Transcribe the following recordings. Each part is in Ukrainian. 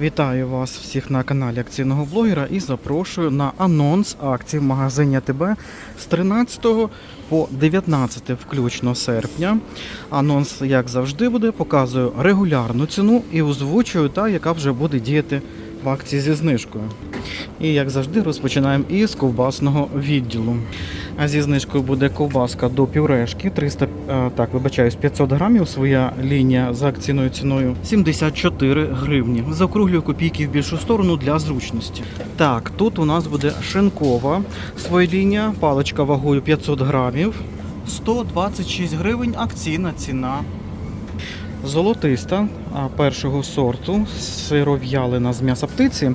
Вітаю вас всіх на каналі акційного блогера і запрошую на анонс акцій в магазині АТБ з 13 по 19 включно серпня. Анонс, як завжди, буде, показую регулярну ціну і озвучую та, яка вже буде діяти в акції зі знижкою. І як завжди, розпочинаємо із ковбасного відділу. А зі знижкою буде ковбаска до пюрешки 300, е, так, вибачаюсь, 500 грамів. Своя лінія за акційною ціною 74 гривні. Заокруглюю копійки в більшу сторону для зручності. Так, тут у нас буде шинкова своя лінія, паличка вагою 500 грамів. 126 гривень акційна ціна. Золотиста першого сорту, сиров'ялина з м'яса птиці.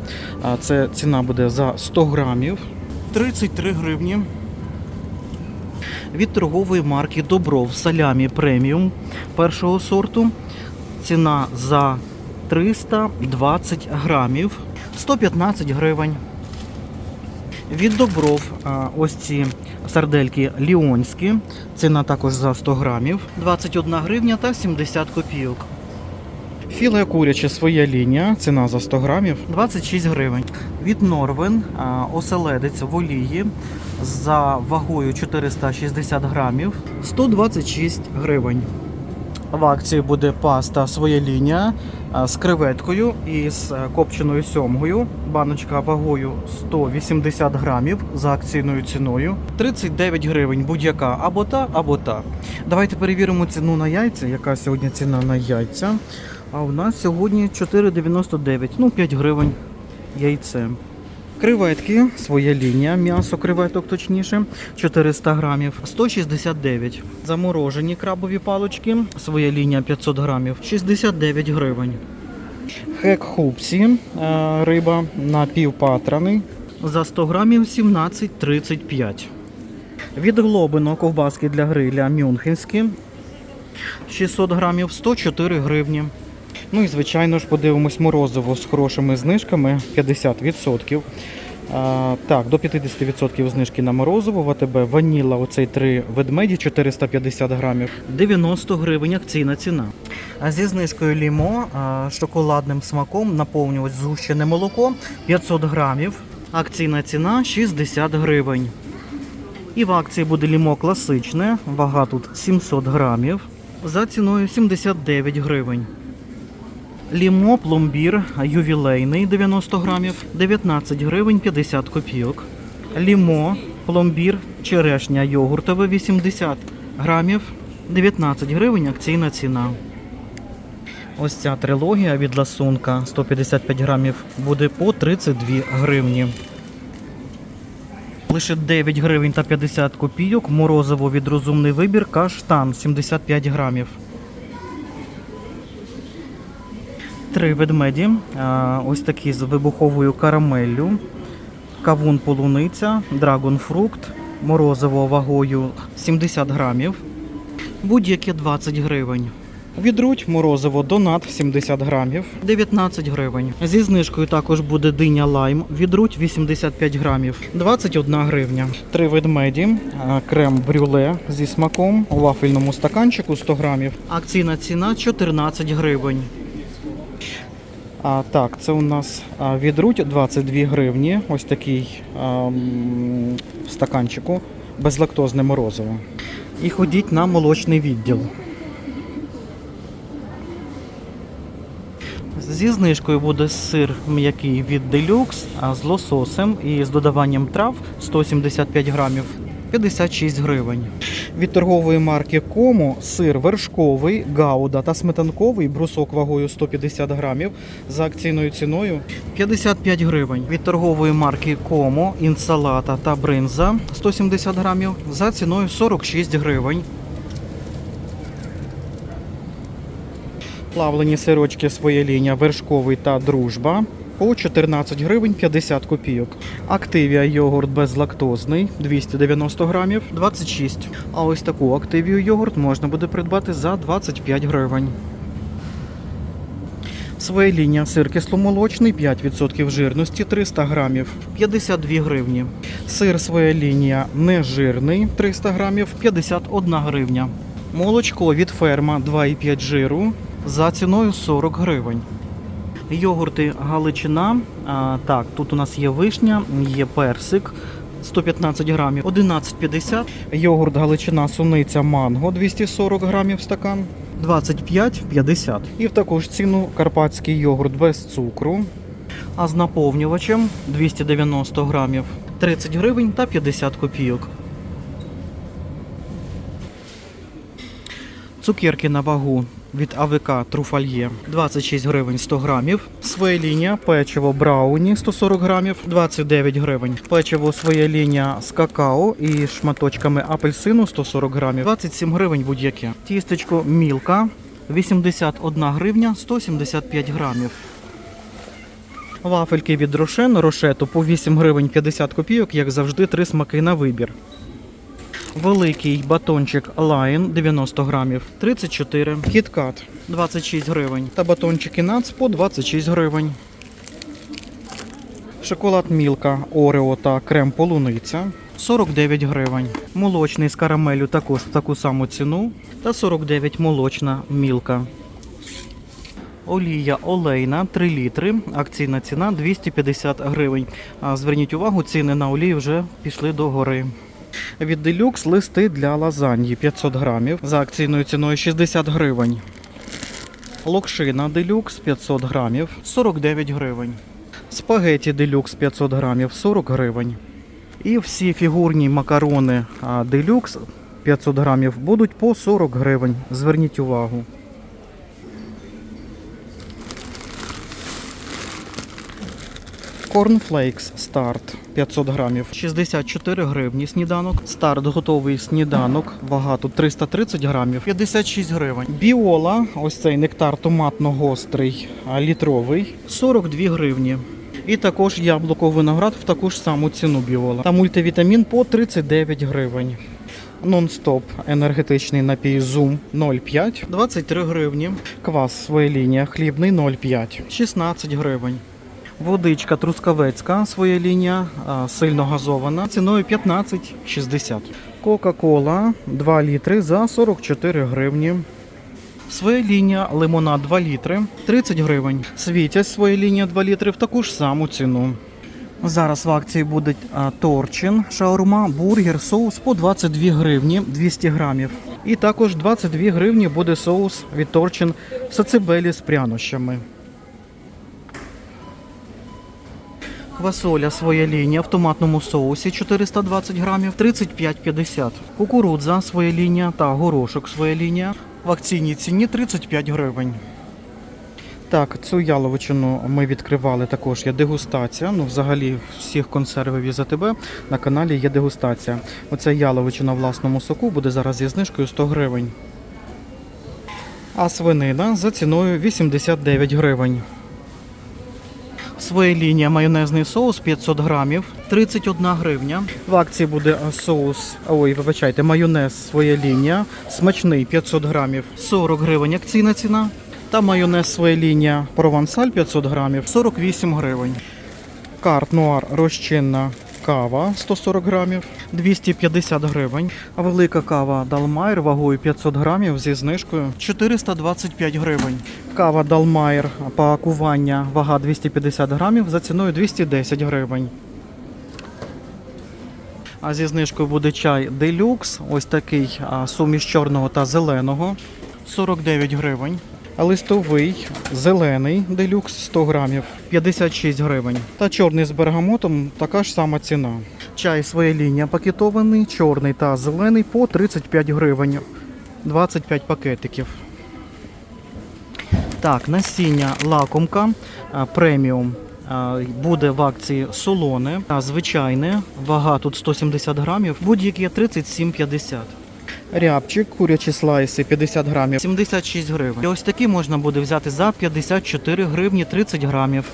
Це ціна буде за 100 грамів. 33 гривні. Від торгової марки Добров салямі преміум першого сорту. Ціна за 320 грамів. 115 гривень. Від Добров ось ці сардельки ліонські. Ціна також за 100 грамів. 21 гривня та 70 копійок. Філе куряче своя лінія, ціна за 100 грамів 26 гривень. Від Норвен оселедець в олії за вагою 460 грамів 126 гривень. В акції буде паста своя лінія з креветкою і з е, копченою сьомгою. Баночка вагою 180 грамів за акційною ціною. 39 гривень будь-яка або та, або та. Давайте перевіримо ціну на яйця. Яка сьогодні ціна на яйця? А у нас сьогодні 4,99, ну 5 гривень яйце. Креветки, своя лінія, м'ясо креветок точніше, 400 грамів, 169. Заморожені крабові палочки, своя лінія 500 грамів, 69 гривень. Хек хупсі, е, риба напівпатраний, за 100 грамів 17,35. Від глобино ковбаски для гриля мюнхенські, 600 грамів, 104 гривні. Ну і звичайно ж подивимось морозиво з хорошими знижками 50%. А, так, до 50% знижки на морозиво. В АТБ ваніла оцей три ведмеді 450 грамів. 90 гривень акційна ціна. А зі знижкою лімо а, шоколадним смаком наповнювач згущене молоко 500 грамів. Акційна ціна 60 гривень. І в акції буде лімо класичне, вага тут 700 грамів, за ціною 79 гривень. Лімо пломбір ювілейний 90 грамів, 19 гривень 50 копійок. Лімо пломбір черешня йогуртове 80 грамів, 19 гривень акційна ціна. Ось ця трилогія від ласунка 155 грамів буде по 32 гривні. Лише 9 гривень та 50 копійок. Морозиво від розумний вибір каштан 75 грамів. Три ведмеді. Ось такі з вибуховою карамеллю. Кавун полуниця, драгонфрукт, морозиво вагою 70 грамів. Будь-яке 20 гривень. Відруть морозиво донат 70 грамів, 19 гривень. Зі знижкою також буде диня лайм. Відруть 85 грамів, 21 гривня. Три ведмеді, крем брюле зі смаком у вафельному стаканчику 100 грамів. Акційна ціна 14 гривень. А, так, це у нас відруть 22 гривні. Ось такий а, в стаканчику, безлактозне морозиво. І ходіть на молочний відділ. Зі знижкою буде сир м'який від Deluxe, з лососем і з додаванням трав 175 грамів 56 гривень. Від торгової марки Комо сир вершковий, гауда та сметанковий брусок вагою 150 грамів за акційною ціною 55 гривень. Від торгової марки Комо інсалата та бринза 170 грамів за ціною 46 гривень. Плавлені сирочки своя лінія вершковий та дружба по 14 гривень 50 копійок. Активія йогурт безлактозний 290 грамів 26. А ось таку активію йогурт можна буде придбати за 25 гривень. Своя лінія сир кисломолочний 5% жирності 300 грамів 52 гривні. Сир своя лінія нежирний 300 грамів 51 гривня. Молочко від ферма 2,5 жиру за ціною 40 гривень. Йогурти Галичина. А, так, тут у нас є вишня, є персик. 115 грамів, 11,50. Йогурт Галичина Суниця Манго 240 грамів стакан. 25,50. І в таку ж ціну карпатський йогурт без цукру. А з наповнювачем 290 грамів 30 гривень та 50 копійок. Цукерки на вагу від АВК Труфальє 26 гривень 100 грамів. Своя лінія печиво Брауні 140 грамів 29 гривень. Печиво своя лінія з какао і шматочками апельсину 140 грамів 27 гривень будь-яке. Тістечко Мілка 81 гривня 175 грамів. Вафельки від Рошен Рошету по 8 гривень 50 копійок, як завжди, три смаки на вибір. Великий батончик Lion 90 грамів 34. Кіткат 26 гривень. Та батончики Нац по 26 гривень. Шоколад Мілка, Орео та крем полуниця 49 гривень. Молочний з карамелю також в таку саму ціну. Та 49 молочна мілка. Олія олейна 3 літри. Акційна ціна 250 гривень. Зверніть увагу, ціни на олію вже пішли до гори. Від делюкс листи для лазаньї 500 грамів за акційною ціною 60 гривень. Локшина делюкс 500 грамів 49 гривень. Спагеті делюкс 500 грамів 40 гривень. І всі фігурні макарони делюкс 500 грамів будуть по 40 гривень. Зверніть увагу. Cornflakes старт 500 грамів, 64 гривні сніданок. Старт готовий сніданок. Вага тут 330 грамів, 56 гривень. Біола, ось цей нектар томатно-гострий, літровий, 42 гривні. І також яблуко виноград в таку ж саму ціну біола. Та мультивітамін по 39 гривень. Нон-стоп енергетичний напій Zoom 0,5, 23 гривні. Квас своя лінія, хлібний 0,5, 16 гривень. Водичка трускавецька, своя лінія, сильно газована, ціною 15,60. Кока-кола 2 літри за 44 гривні. Своя лінія лимонад 2 літри 30 гривень. Світязь своя лінія 2 літри в таку ж саму ціну. Зараз в акції буде торчин, шаурма, бургер, соус по 22 гривні 200 грамів. І також 22 гривні буде соус від торчин в сацебелі з прянощами. Квасоля своя лінія в томатному соусі 420 грамів 35,50. Кукурудза своя лінія та горошок своя лінія в акційній ціні 35 гривень. Так, цю яловичину ми відкривали також є дегустація. Ну, взагалі, всіх консервів із АТБ на каналі є дегустація. Оця яловичина в власному соку буде зараз зі знижкою 100 гривень. А свинина за ціною 89 гривень. Своя лінія майонезний соус 500 грамів, 31 гривня. В акції буде соус, ой, вибачайте, майонез своя лінія, смачний 500 грамів, 40 гривень акційна ціна. Та майонез своя лінія провансаль 500 грамів, 48 гривень. Карт нуар розчинна кава 140 грамів, 250 гривень. Велика кава Далмайр вагою 500 грамів зі знижкою 425 гривень. Кава Далмайр пакування вага 250 грамів за ціною 210 гривень. А зі знижкою буде чай Делюкс, ось такий суміш чорного та зеленого 49 гривень. Листовий зелений делюкс 100 грамів 56 гривень. Та чорний з бергамотом така ж сама ціна. Чай своя лінія пакетований, чорний та зелений по 35 гривень. 25 пакетиків. Так, насіння лакомка преміум буде в акції солоне, а звичайне, вага тут 170 грамів, будь-яке 37,50. Рябчик, курячі слайси 50 грамів, 76 гривень. І ось такі можна буде взяти за 54 гривні 30 грамів.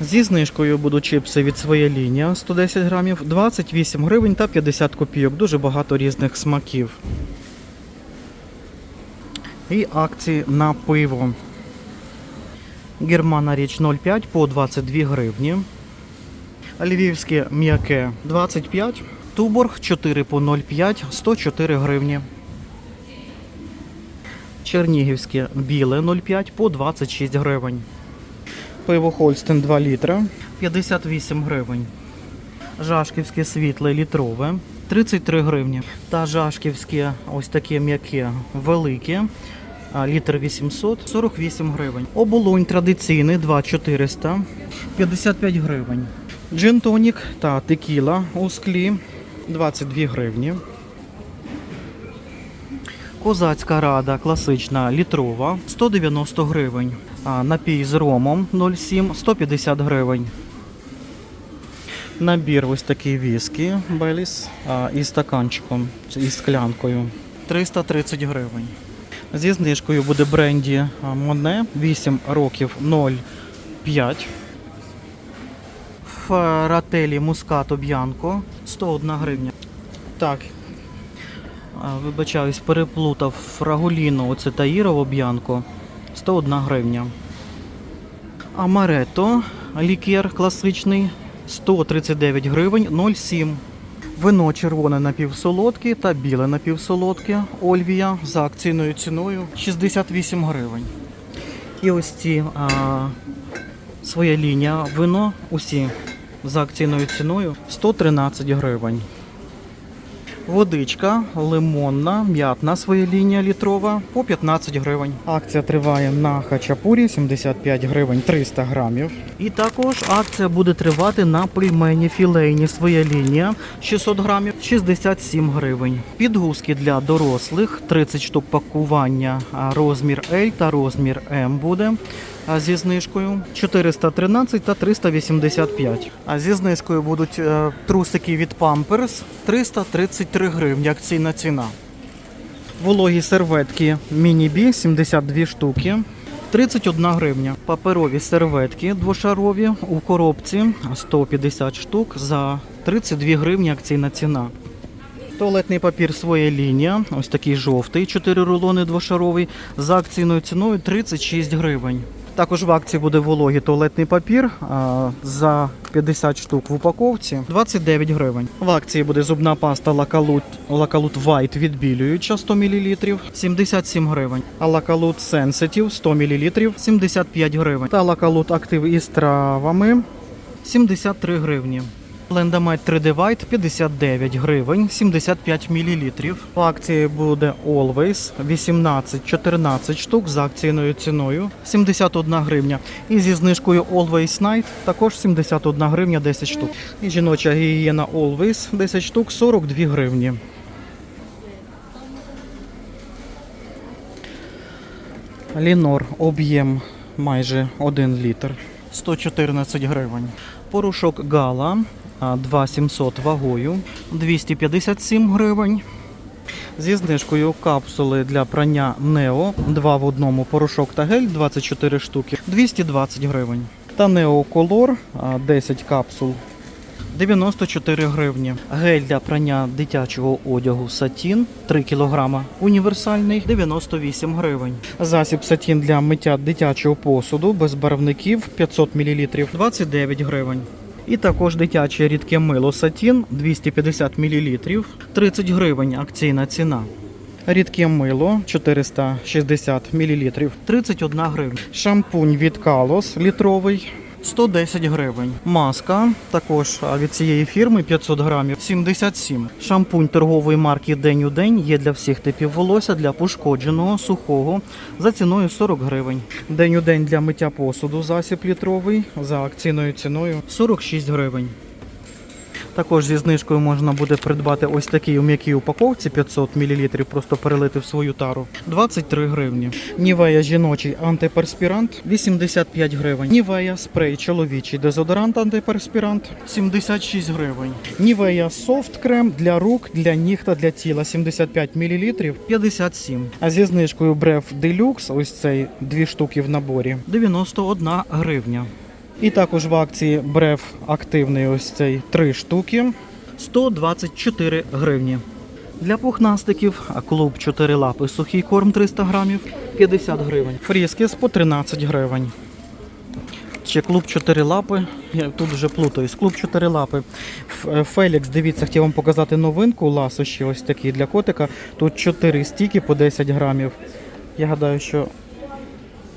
Зі знижкою будуть чипси від своя лінія 110 грамів, 28 гривень та 50 копійок. Дуже багато різних смаків. І акції на пиво. Германа річ 0,5 по 22 гривні. Львівське м'яке 25. Туборг 4 по 0,5 104 гривні. Чернігівське біле 0,5 по 26 гривень. Пиво Хольстен 2 літра 58 гривень. Жашківське світле літрове 33 гривні. Та жашківське ось таке м'яке велике. Літр 800 48 гривень. Оболонь традиційний 2400 55 гривень. Джин тонік та текіла у склі 22 гривні. Козацька рада класична літрова 190 гривень. Напій з ромом 0,7 150 гривень. Набір ось такий віскі Беліс із стаканчиком, із склянкою 330 гривень. Зі знижкою буде бренді Моне 8 років 0,5. Фрателі Мускато Б'янко 101 гривня. Так. Вибачаюсь, переплутав Фрагуліно, оце Таїрово Б'янко 101 гривня. Амарето, лікер класичний 139 гривень 0,7. Вино червоне напівсолодке та біле напівсолодке Ольвія за акційною ціною 68 гривень. І ось ці а, своя лінія вино усі за акційною ціною 113 гривень. Водичка лимонна, м'ятна своя лінія літрова по 15 гривень. Акція триває на хачапурі 75 гривень 300 грамів. І також акція буде тривати на пельмені філейні своя лінія 600 грамів 67 гривень. Підгузки для дорослих 30 штук пакування розмір L та розмір М буде. а, Зі знижкою 413 та 385. А зі знижкою будуть е, трусики від Pampers 333 гривні. Акційна ціна. Вологі серветки Міні-Бі 72 штуки. 31 гривня. Паперові серветки двошарові у коробці 150 штук за 32 гривні акційна ціна. Туалетний папір своя лінія, ось такий жовтий, 4 рулони двошаровий, за акційною ціною 36 гривень. Також в акції буде вологий туалетний папір за 50 штук в упаковці 29 гривень. В акції буде зубна паста Лакалут Лакалут White відбілююча 100 мл 77 гривень. А Лакалут Sensitive 100 мл 75 гривень. Та Лакалут Актив із травами 73 гривні. Лендамайт 3D White 59 гривень, 75 мл. По акції буде Always 18-14 штук за акційною ціною 71 гривня. І зі знижкою Always Night також 71 гривня 10 штук. І жіноча гігієна Always 10 штук 42 гривні. Лінор об'єм майже 1 літр 114 гривень. Порошок Гала 2700 вагою 257 гривень. Зі знижкою капсули для прання Нео 2 в одному порошок та гель 24 штуки 220 гривень. Та Нео а, 10 капсул 94 гривні. Гель для прання дитячого одягу Сатін 3 кг. Універсальний 98 гривень. Засіб Сатін для миття дитячого посуду без барвників 500 мл 29 гривень. І також дитяче рідке мило Сатін 250 мл 30 гривень акційна ціна. Рідке мило 460 мл 31 гривня. Шампунь від Калос літровий 110 гривень. Маска також від цієї фірми 500 грамів 77. Шампунь торгової марки День у день є для всіх типів волосся для пошкодженого, сухого за ціною 40 гривень. День у день для миття посуду засіб літровий за акційною ціною 46 гривень. Також зі знижкою можна буде придбати ось такий у м'якій упаковці 500 мл, просто перелити в свою тару. 23 гривні. Нівея жіночий антиперспірант 85 гривень. Нівея спрей чоловічий дезодорант антиперспірант 76 гривень. Нівея софт крем для рук, для ніг та для тіла 75 мл 57. А зі знижкою Бреф Deluxe, ось цей дві штуки в наборі 91 гривня. І також в акції Бреф активний ось цей 3 штуки 124 гривні. Для пухнастиків клуб 4 лапи сухий корм 300 грамів 50 гривень. Фріскіс по 13 гривень. Ще клуб 4 лапи. Я тут вже плутаюсь. Клуб 4 лапи. Е, Фелікс, дивіться, хотів вам показати новинку. Ласощі ось такі для котика. Тут 4 стіки по 10 грамів. Я гадаю, що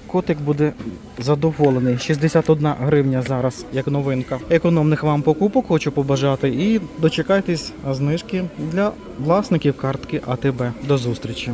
котик буде задоволений. 61 гривня зараз, як новинка. Економних вам покупок хочу побажати і дочекайтесь знижки для власників картки АТБ. До зустрічі!